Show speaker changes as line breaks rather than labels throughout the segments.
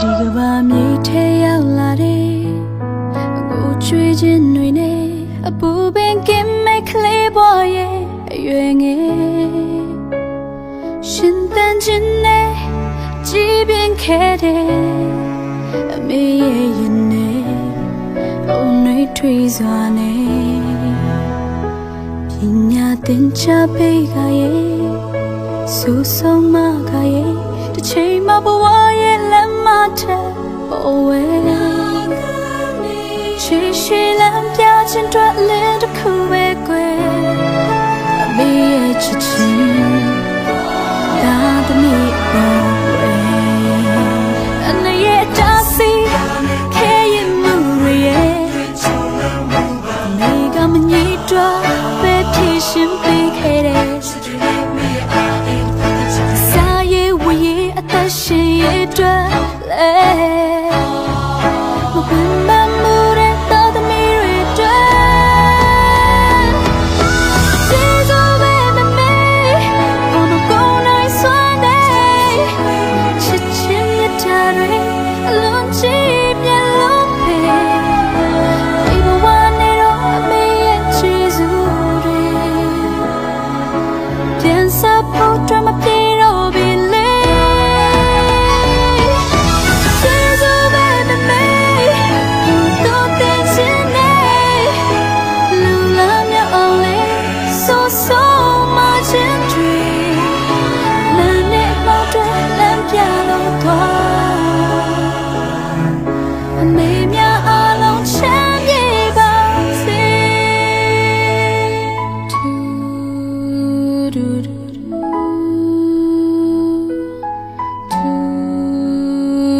ဒီကဘာမြေထဲရောက်လာတယ်အခုချွေးခြင်းတွေနဲ့အပူပင်ကင်းမဲ့ကလေးဘွားရဲ့အရွယ်ငယ်ရှင်တန်ခြင်းနဲ့ကြည်ပြင်းခဲ့တယ်အမေရဲ့ရင်နဲ့အုံနှွေးထွေးစွာနဲ့ပညာသင်ချပေးကရဲ့ဆူဆုံးမကရဲ့ မ်းပြ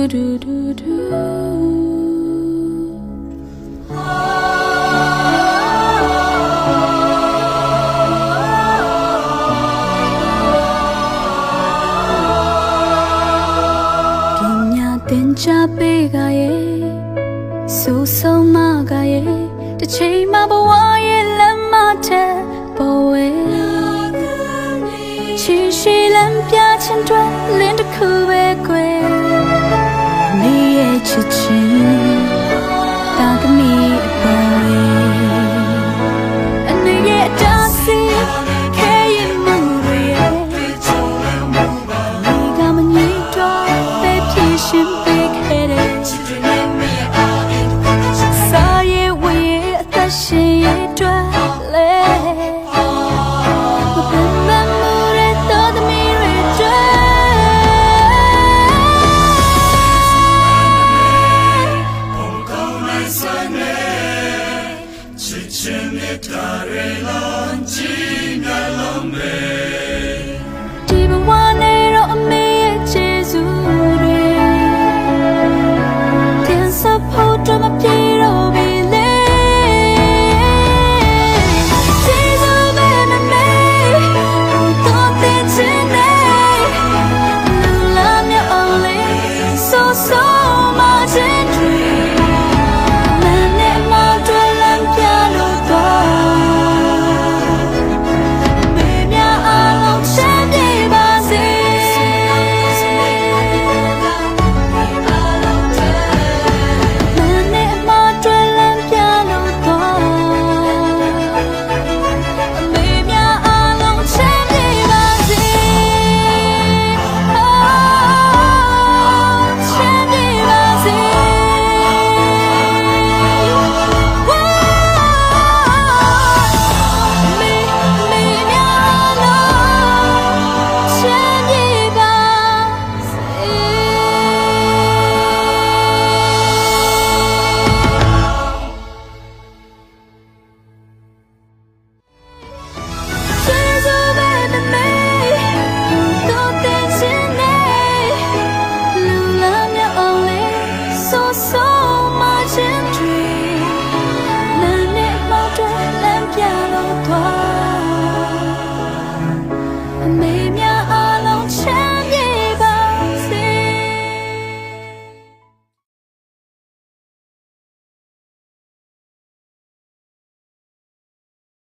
do do do do ။ပညာသင်ချပေးကရဲ့ဆူဆုံးမကရဲ့တစ်ချိန်မှဘဝရဲ့လမ်းမထက်ပေါ်ဝဲချီရှိလမ်းပြခြင်းတွေလင်းတစ်ခုပဲကွယ်မိရဲ့ ချစ်ချင်းတာသမီးအပေါ်ဝဲအနေရဲ့အတားစီခဲရင်မှုတွေရဲ့မိကမငြိတော့ပဲဖြစ်ရှင်ပေးခဲ့တဲ့ ဒီ